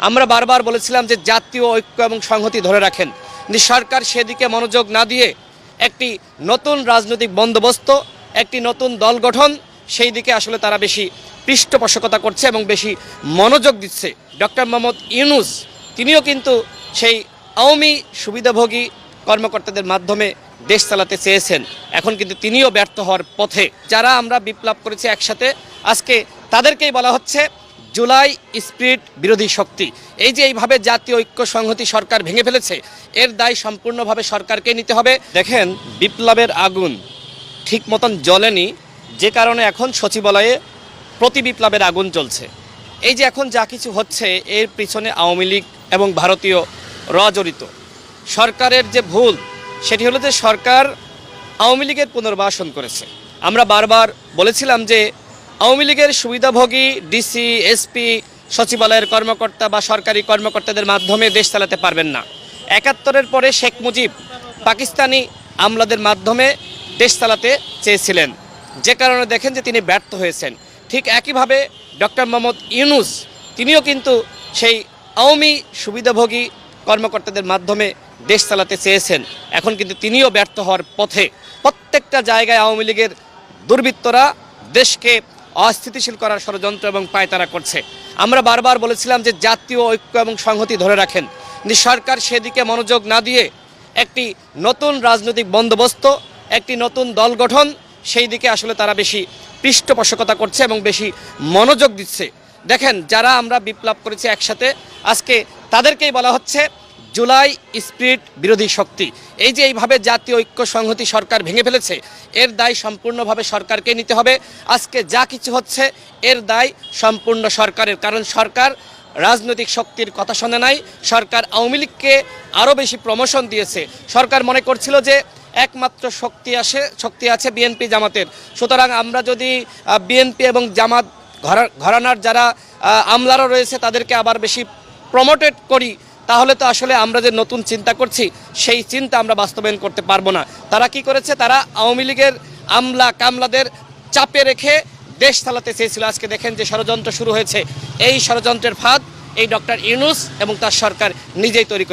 আমরা বারবার বলেছিলাম যে জাতীয় ঐক্য এবং সংহতি ধরে রাখেন। কিন্তু সরকার সেদিকে মনোযোগ না দিয়ে একটি নতুন রাজনৈতিক বন্দোবস্ত, একটি নতুন দল গঠন, সেই দিকে আসলে তারা বেশি পৃষ্ঠপোষকতা করছে এবং বেশি মনোযোগ দিচ্ছে। ডক্টর মোহাম্মদ ইউনুস, তিনিও কিন্তু সেই আওয়ামী সুবিধাভোগী কর্মকর্তাদের মাধ্যমে দেশ চালাতে চেয়েছেন। এখন কিন্তু তিনিও ব্যর্থ হওয়ার পথে। যারা আমরা বিপ্লব করেছি একসাথে, আজকে তাদেরকেই বলা হচ্ছে জুলাই স্পিরিট বিরোধী শক্তি। এই যে এইভাবে জাতীয় ঐক্য সংহতি সরকার ভেঙে ফেলেছে, এর দায় সম্পূর্ণভাবে সরকারকে নিতে হবে। দেখেন, বিপ্লবের আগুন ঠিক মতন জ্বলেনি, যে কারণে এখন সচিবালয়ে প্রতি বিপ্লবের আগুন চলছে এই যে এখন যা কিছু হচ্ছে, এর পিছনে আওয়ামী লীগ এবং ভারতীয় র জড়িত সরকারের যে ভুল, সেটি হলো যে সরকার আওয়ামী লীগের পুনর্বাসন করেছে। আমরা বারবার বলেছিলাম যে আওয়ামী লীগের সুবিধাভোগী ডিসি এসপি সচিবালয়ের কর্মকর্তা বা সরকারি কর্মকর্তাদের মাধ্যমে দেশ চালাতে পারবেন না। একাত্তরের পরে শেখ মুজিব পাকিস্তানি আমলাদের মাধ্যমে দেশ চালাতে চেয়েছিলেন। যে কারণে দেখেন যে তিনি ব্যর্থ হয়েছেন। ঠিক একইভাবে ডক্টর মোহাম্মদ ইউনুস, তিনিও কিন্তু সেই আওয়ামী সুবিধাভোগী কর্মকর্তাদের মাধ্যমে দেশ চালাতে চেয়েছেন। এখন কিন্তু তিনিও ব্যর্থ হওয়ার পথে প্রত্যেকটা জায়গায় আওয়ামী লীগের দুর্বৃত্তরা দেশকে অস্থিতিশীল করার ষড়যন্ত্র এবং পায়তারা করছে। আমরা বারবার বলেছিলাম যে জাতীয় ঐক্য এবং সংহতি ধরে রাখেন। সরকার সেদিকে মনোযোগ না দিয়ে একটি নতুন রাজনৈতিক বন্দোবস্ত, একটি নতুন দল গঠন, সেই দিকে আসলে তারা বেশি পৃষ্ঠপোষকতা করছে এবং বেশি মনোযোগ দিচ্ছে। দেখেন, যারা আমরা বিপ্লব করেছি একসাথে, আজকে তাদেরকেই বলা হচ্ছে জুলাই স্পিরিট বিরোধী শক্তি। এই যে এইভাবে জাতীয় ঐক্য সংহতি সরকার ভেঙে ফেলেছে, এর দায় সম্পূর্ণভাবে সরকারকে নিতে হবে। আজকে যা কিছু হচ্ছে, এর দায় সম্পূর্ণ সরকারের। কারণ সরকার রাজনৈতিক শক্তির কথা শোনে নাই, সরকার আওয়ামী লীগকে আরও বেশি প্রমোশন দিয়েছে। সরকার মনে করছিল যে একমাত্র শক্তি আসে, শক্তি আছে বিএনপি জামাতের। সুতরাং আমরা যদি বিএনপি এবং জামাত ঘরা- ঘরানার যারা আমলারা রয়েছে, তাদেরকে আবার বেশি প্রমোটেড করি তাহলে তো আসলে আমরা যে নতুন চিন্তা করছি, সেই চিন্তা আমরা বাস্তবায়ন করতে পারব না। তারা কি করেছে? তারা আওয়ামী লীগের আমলা কামলাদের চাপে রেখে দেশ চালাতে চেয়েছিল। আজকে দেখেন যে ষড়যন্ত্র শুরু হয়েছে। এই ষড়যন্ত্রের ফাঁদ এই ডক্টর ইউনুস এবং তার সরকার নিজেই তৈরি করে